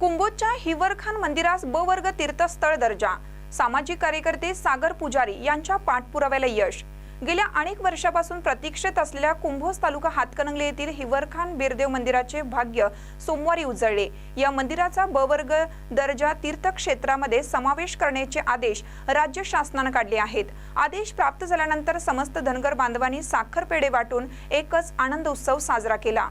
कुंभोजच्या हिवरखान मंदिरास ब वर्ग तीर्थस्थळ दर्जा. सामाजिक कार्यकर्ते सागर पुजारी यांच्या पाठपुराव्याला यश. गेल्या अनेक वर्षापासून प्रतीक्षेत असलेल्या कुंभोज तालुका हातकणंगले येथील हिवरखान बिरदेव मंदिराचे भाग्य सोमवारी उजळले. या मंदिराचा ब वर्ग दर्जा तीर्थक्षेत्रामध्ये समावेश करण्याचे आदेश राज्य शासनानं काढले आहेत. आदेश प्राप्त झाल्यानंतर समस्त धनगर बांधवांनी साखरपेढे वाटून एकच आनंद उत्सव साजरा केला.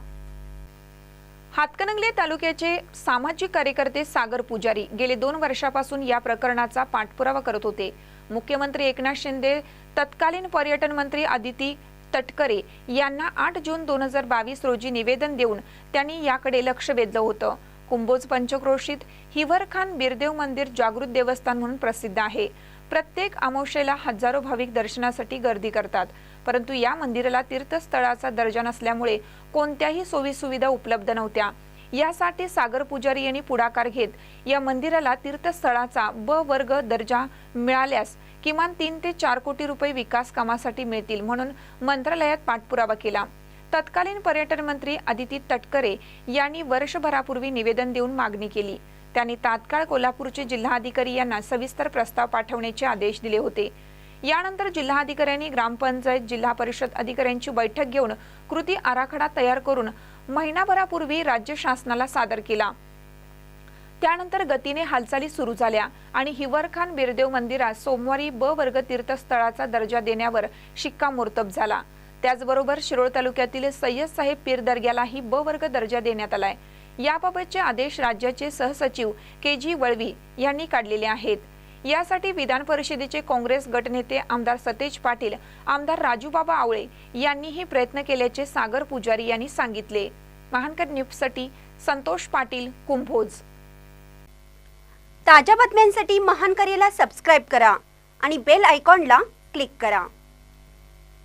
हातकणंगले तालुक्याचे सामाजिक कार्यकर्ते सागर पुजारी गेले दोन वर्षापासून या प्रकरणाचा पाठपुरावा करत होते. मुख्यमंत्री एकनाथ शिंदे तत्कालीन पर्यटन मंत्री आदिती तटकरे यांना आठ जून दोन हजार बावीस रोजी निवेदन देऊन त्यांनी याकडे लक्ष वेधलं होतं. कुंभोज पंचक्रोशीत हिवरखान बिरदेव मंदिर जागृत देवस्थान म्हणून प्रसिद्ध आहे. प्रत्येक अमावशेला हजारो भाविक दर्शनासाठी गर्दी करतात. परंतु या मंदिराला तीर्थस्थळाचा दर्जा नसल्यामुळे कोणत्याही सोयी सुविधा उपलब्ध नव्हत्या. यासाठी सागर पुजारी यांनी पुढाकार घेत या मंदिराला तीर्थस्थळाचा ब वर्ग दर्जा मिळाल्यास किमान तीन ते चार कोटी रुपये विकास कामासाठी मिळतील म्हणून मंत्रालयात पाठपुरावा केला. तत्कालीन पर्यटन मंत्री आदिती तटकरे यांनी वर्षभरापूर्वी निवेदन देऊन मागणी केली. त्यांनी तात्काळ कोल्हापूरचे जिल्हाधिकारी यांना सविस्तर प्रस्ताव पाठवण्याचे आदेश दिले होते. यानंतर जिल्हाधिकाऱ्यांनी ग्रामपंचायत जिल्हा परिषद अधिकाऱ्यांची बैठक घेऊन कृती आराखडा तयार करून महिनाभरापूर्वी राज्य शासनाला सादर केला. त्यानंतर गतीने हालचाली सुरू झाल्या आणि हिवरखान बिरदेव मंदिरात सोमवारी ब वर्ग तीर्थस्थळाचा दर्जा देण्यावर शिक्कामोर्तब झाला. त्याचबरोबर शिरोळ तालुक्यातील सय्यद साहेब पीर दर्ग्यालाही ब वर्ग दर्जा देण्यात आलाय. याबाबतचे आदेश राज्याचे सहसचिव के जी वळवी यांनी काढलेले आहेत. यासाठी विधान परिषदेचे काँग्रेस गटनेते आमदार सतेज पाटील आमदार राजूबाबा आवळे यांनीही प्रयत्न केल्याचे सागर पुजारी यांनी सांगितले. महानकर न्यूजसाठी संतोष पाटील कुंभोज. ताज्या बातम्यांसाठी महानकरेला सबस्क्राईब करा आणि बेल आयकॉनला क्लिक करा.